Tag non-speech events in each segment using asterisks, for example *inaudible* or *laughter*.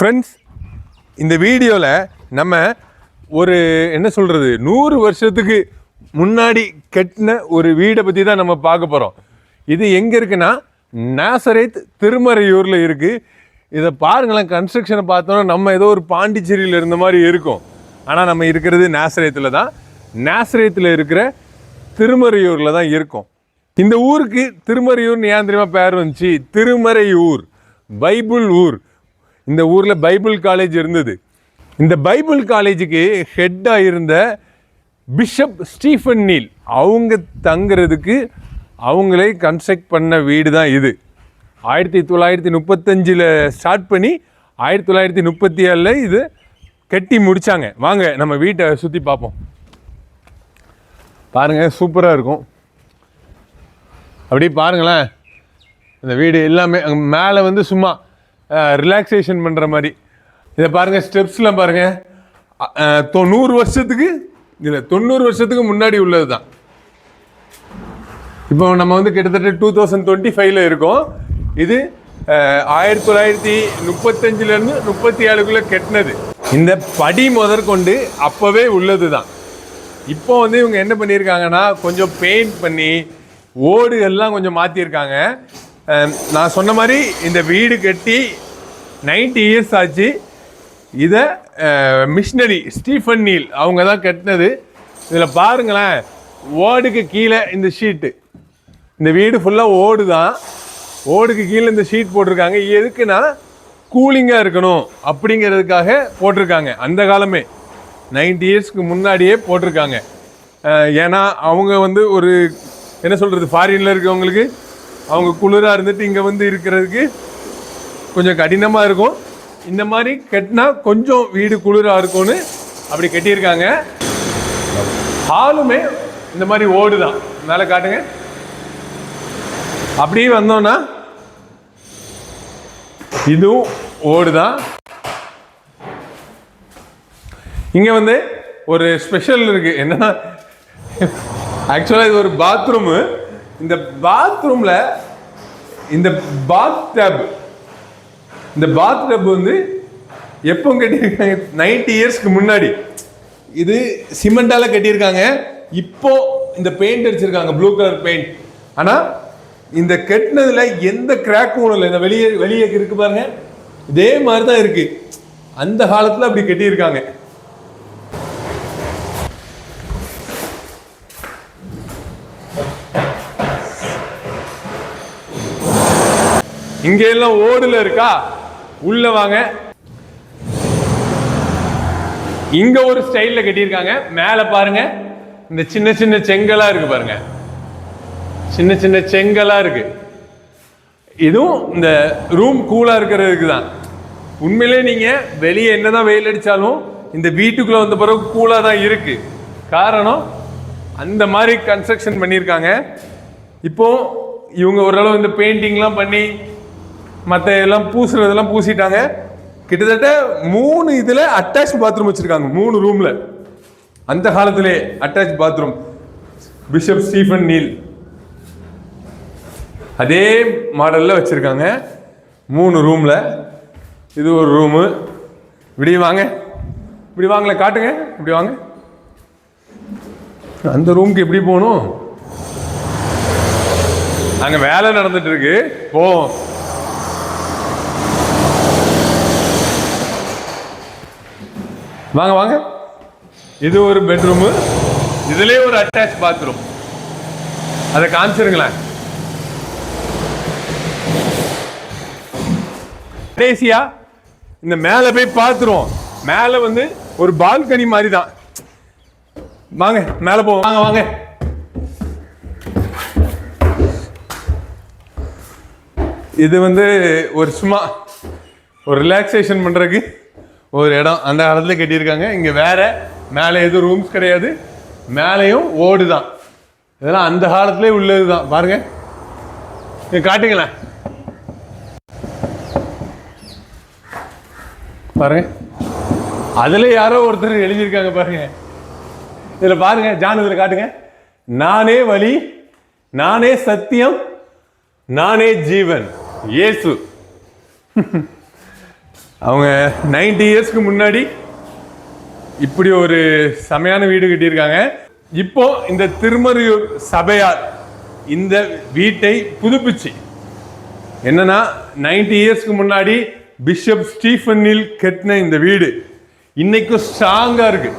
Friends இந்த வீடியோவில் நம்ம ஒரு என்ன சொல்கிறது நூறு வருஷத்துக்கு முன்னாடி கட்டின ஒரு வீடை பற்றி தான் நம்ம பார்க்க போகிறோம் இது எங்கே இருக்குன்னா நாசரேத் திருமறையூரில் இருக்குது இதை பாருங்களேன் கன்ஸ்ட்ரக்ஷனை பார்த்தோன்னா நம்ம ஏதோ ஒரு பாண்டிச்சேரியில் இருந்த மாதிரி இருக்கும். ஆனால் நம்ம இருக்கிறது நாசரேத்தில் தான். நாசரேத்தில் இருக்கிற திருமறையூரில் தான் இருக்கோம். இந்த ஊருக்கு திருமறையூர்னு ஏன் தெரியுமா பேர் வந்துச்சு? திருமறையூர். பைபிள் ஊர். இந்த ஊரில் பைபிள் காலேஜ் இருந்தது. இந்த பைபிள் காலேஜுக்கு ஹெட்டாக இருந்த பிஷப் ஸ்டீஃபன் நீல் அவங்க தங்குறதுக்கு அவங்களே கன்ஸ்ட்ரக்ட் பண்ண வீடு தான் இது. ஆயிரத்தி தொள்ளாயிரத்தி முப்பத்தஞ்சில் ஸ்டார்ட் பண்ணி ஆயிரத்தி தொள்ளாயிரத்தி முப்பத்தி ஏழில் இது கட்டி முடித்தாங்க வாங்க நம்ம வீட்டை சுற்றி பார்ப்போம். பாருங்கள் சூப்பராக இருக்கும். அப்படியே பாருங்களேன். இந்த வீடு எல்லாமே மேலே வந்து சும்மா ரிலாக்ஸேஷன் பண்ணுற மாதிரி. இதை பாருங்கள் ஸ்டெப்ஸ்லாம் பாருங்கள் தொண்ணூறு வருஷத்துக்கு இல்லை தொண்ணூறு வருஷத்துக்கு முன்னாடி உள்ளது தான் இப்போ நம்ம வந்து கிட்டத்தட்ட டூ தௌசண்ட் டுவெண்ட்டி ஃபைவ்ல இருக்கோம். இது ஆயிரத்தி தொள்ளாயிரத்தி முப்பத்தஞ்சிலேருந்து முப்பத்தி ஏழுக்குள்ளே கெட்டினது. இந்த படி முதற்கொண்டு அப்போவே உள்ளது தான் இப்போ வந்து இவங்க என்ன பண்ணியிருக்காங்கன்னா கொஞ்சம் பெயிண்ட் பண்ணி ஓடு எல்லாம் கொஞ்சம் மாற்றிருக்காங்க Um, நான் சொன்ன மாதிரி இந்த வீடு கட்டி 90 இயர்ஸ் ஆச்சு. இதை மிஷினரி ஸ்டீஃபன் நீல் அவங்க தான் கட்டினது. இதில் பாருங்களேன் ஓடுக்கு கீழே இந்த ஷீட்டு இந்த வீடு ஃபுல்லாக ஓடு தான் ஓடுக்கு கீழே இந்த ஷீட் போட்டிருக்காங்க. எதுக்குன்னா கூலிங்காக இருக்கணும் அப்படிங்கிறதுக்காக போட்டிருக்காங்க. அந்த காலமே 90 இயர்ஸ்க்கு முன்னாடியே போட்டிருக்காங்க. Uh, ஏன்னா அவங்க வந்து ஒரு என்ன சொல்கிறது ஃபாரினில் இருக்கவங்களுக்கு அவங்க குளிராக இருந்துட்டு இங்கே வந்து இருக்கிறதுக்கு கொஞ்சம் கடினமாக இருக்கும். இந்த மாதிரி கட்டினா கொஞ்சம் வீடு குளிராக இருக்கும்னு அப்படி கட்டியிருக்காங்க. ஹாலுமே இந்த மாதிரி ஓடு தான் மேலே காட்டுங்க. அப்படியே வந்தோம்னா இதுவும் ஓடு தான் இங்கே வந்து ஒரு ஸ்பெஷல் இருக்குது என்னன்னா ஆக்சுவலாக இது ஒரு பாத்ரூமு இந்த பாத்ரூமில் இந்த பாத் டப் இந்த பாத் டப் வந்து எப்போ கட்டியிருக்காங்க. 90 இயர்ஸ்க்கு முன்னாடி. இது சிமெண்டால கட்டியிருக்காங்க. இப்போ இந்த பெயிண்ட் அடிச்சிருக்காங்க ப்ளூ கலர் பெயிண்ட் ஆனால் இந்த கட்டினதுல எந்த கிராக்கும் இல்லை இந்த வெளியே வெளியே இருக்கு பாருங்க. இதே மாதிரி தான் இருக்கு. அந்த காலத்தில் அப்படி கட்டியிருக்காங்க. இங்க எல்லாம் ஓடுல இருக்கா? உள்ள வாங்க. இங்க ஒரு ஸ்டைல்ல கட்டியிருக்காங்க. மேல பாருங்க. இந்த சின்ன சின்ன செங்கலா இருக்கு பாருங்க. சின்ன சின்ன செங்கலா இருக்கு. இதுவும் இந்த ரூம் கூலா இருக்கிறதுக்கு தான். உண்மையிலே நீங்க வெளியே என்னதான் வெயில் அடிச்சாலும் இந்த வீட்டுக்குள்ள வந்த பிறகு கூலா தான் இருக்கு. காரணம் அந்த மாதிரி கன்ஸ்ட்ரக்ஷன் பண்ணியிருக்காங்க. இப்போ இவங்க ஓரளவு இந்த பெயிண்டிங்லாம் பண்ணி மற்ற எல்லாம் பூசுறதெல்லாம் பூசிட்டாங்க. கிட்டத்தட்ட மூணு இதில் அட்டாச் பாத்ரூம் வச்சுருக்காங்க. மூணு ரூமில் அந்த காலத்திலே attach bathroom bishop Stephen Neil அதே மாடலில் வச்சுருக்காங்க. மூணு ரூமில் இது ஒரு ரூமு இப்படி வாங்க. இப்படி வாங்கல காட்டுங்க. இப்படி வாங்க. அந்த ரூமுக்கு எப்படி போகணும்? அங்கே வேலை நடந்துட்டு இருக்கு. போவோம். வாங்க வாங்க. இது ஒரு பெட்ரூமு இதுலயே ஒரு அட்டாச் பாத்ரூம் அதை காமிச்சிருங்களேன். கடைசியா இந்த மேலே போய் பார்த்துருவோம் மேலே வந்து ஒரு பால்கனி மாதிரி தான் வாங்க மேலே போவோம். வாங்க வாங்க. இது வந்து ஒரு சும்மா ஒரு ரிலாக்ஸேஷன் பண்ணுறதுக்கு ஒரு இடம் அந்த காலத்தில் கட்டியிருக்காங்க. இங்கே வேற மேலே எதுவும் ரூம்ஸ் கிடையாது. மேலேயும் ஓடு தான். இதெல்லாம் அந்த காலத்துலேயே உள்ளது தான். பாருங்க. நீங்கள் காட்டுங்களேன். பாருங்க. அதில் யாரோ ஒருத்தர் எழுதியிருக்காங்க பாருங்க. இதில் பாருங்க ஜான் இதில் காட்டுங்க. நானே வழி நானே சத்தியம் நானே ஜீவன். இயேசு. *laughs* அவங்க 90 இயர்ஸ்க்கு முன்னாடி இப்படி ஒரு செமையான வீடு கட்டியிருக்காங்க. இப்போ இந்த திருமறையூர் சபையார் இந்த வீட்டை புதுப்பிச்சு. என்னன்னா 90 இயர்ஸ்க்கு முன்னாடி பிஷப் ஸ்டீஃபனில் கட்டின இந்த வீடு. இன்னைக்கும் ஸ்ட்ராங்காக இருக்கு.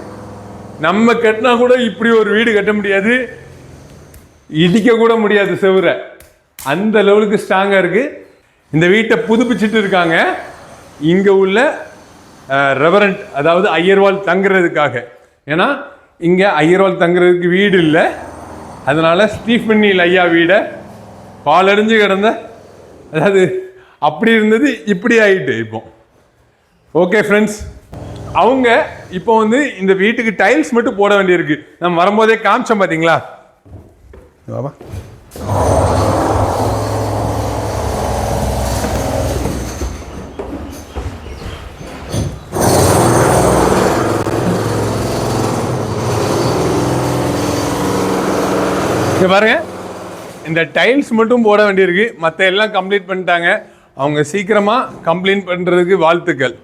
நம்ம கட்டினா கூட இப்படி ஒரு வீடு கட்ட முடியாது. இடிக்க கூட முடியாது செவுரை. அந்த லெவலுக்கு ஸ்ட்ராங்காக இருக்குது இந்த வீட்டை புதுப்பிச்சிட்டு இருக்காங்க. இங்கே உள்ள ரெவரண்ட் அதாவது ஐயர்வால் தங்குறதுக்காக. ஏன்னா இங்கே ஐயர்வால் தங்குறதுக்கு வீடு இல்லை. அதனால் ஸ்டீஃபன்னில் ஐயா வீடை பாலடைஞ்சு கிடந்த அதாவது அப்படி இருந்தது இப்படி ஆகிட்டு இப்போ. ஓகே ஃப்ரெண்ட்ஸ் அவங்க இப்போ வந்து இந்த வீட்டுக்கு டைல்ஸ் மட்டும் போட வேண்டியிருக்கு. நம்ம வரும்போதே காமிச்சோம் பார்த்தீங்களா இங்கே பாருங்க. இந்த டைல்ஸ் மட்டும் போட வேண்டியிருக்கு. மற்ற எல்லாம் கம்ப்ளீட் பண்ணிட்டாங்க. அவங்க சீக்கிரமாக கம்ப்ளீட் பண்ணுறதுக்கு வாழ்த்துக்கள்.